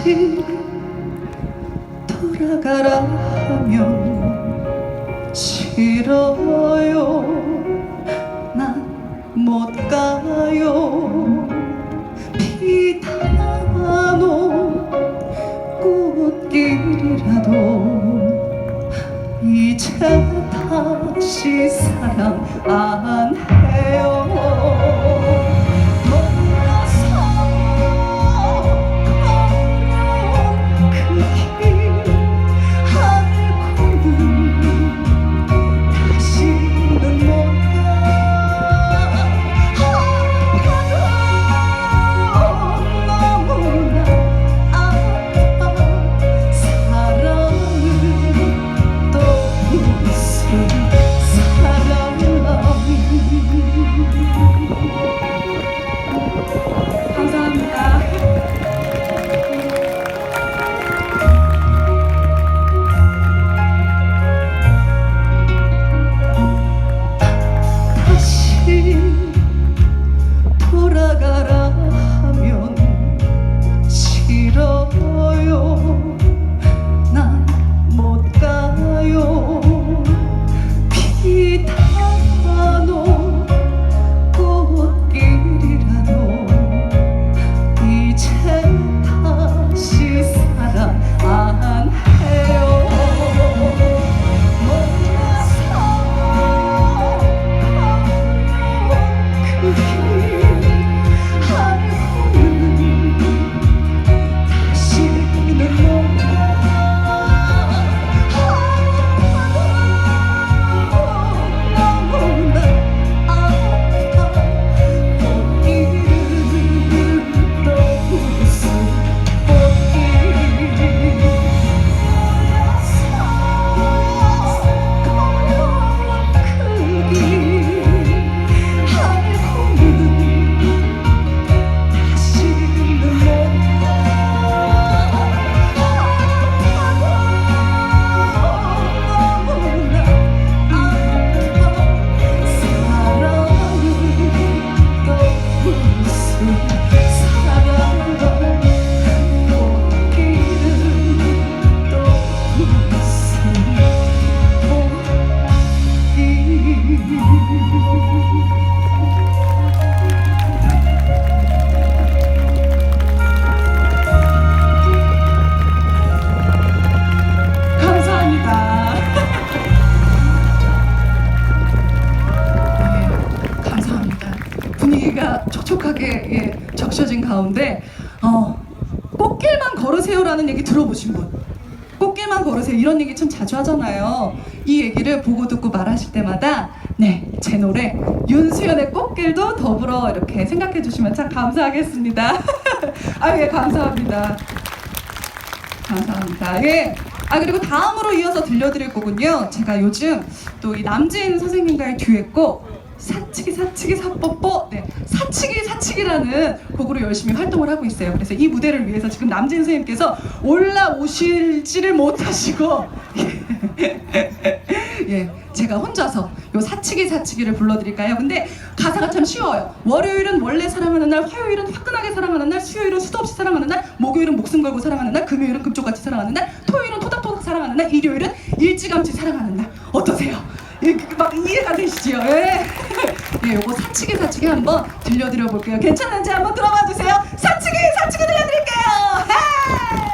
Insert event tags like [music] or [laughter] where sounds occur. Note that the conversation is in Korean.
다시 돌아가라 하면 싫어요. 난 못 가요. 비타노 꽃길이라도 이제 다시 사랑 아 감사합니다. 네, 감사합니다. 분위기가 촉촉하게 예, 적셔진 가운데 어, 꽃길만 걸으세요라는 얘기 들어보신 분? 꽃길만 걸으세요 이런 얘기 참 자주 하잖아요. 이 얘기를 보고 듣고 말하실 때마다 네 제 노래 윤수연의 꽃길도 더불어 이렇게 생각해 주시면 참 감사하겠습니다. [laughs] 아 예 감사합니다. 감사합니다. 예. 아 그리고 다음으로 이어서 들려드릴 곡은요. 제가 요즘 또 이 남진 선생님과의 듀엣곡 사치기 사치기 사뽀뽀 네 사치기 사치기라는 곡으로 열심히 활동을 하고 있어요. 그래서 이 무대를 위해서 지금 남진 선생님께서 올라오실지를 못하시고 [laughs] 예, 제가 혼자서 요 사치기 사치기를 불러드릴까요? 근데 가사가 참 쉬워요. 월요일은 원래 사랑하는 날, 화요일은 화끈하게 사랑하는 날, 수요일은 수도 없이 사랑하는 날, 목요일은 목숨 걸고 사랑하는 날, 금요일은 금쪽같이 사랑하는 날, 토요일은 토닥토닥 사랑하는 날, 일요일은 일찌감치 사랑하는 날. 어떠세요? 예, 그, 막 이해가 되시죠? 예. [laughs] 예, 요거 사치기 사치기 한번 들려드려 볼게요. 괜찮은지 한번 들어봐 주세요. 사치기 사치기 들려드릴게요. 아!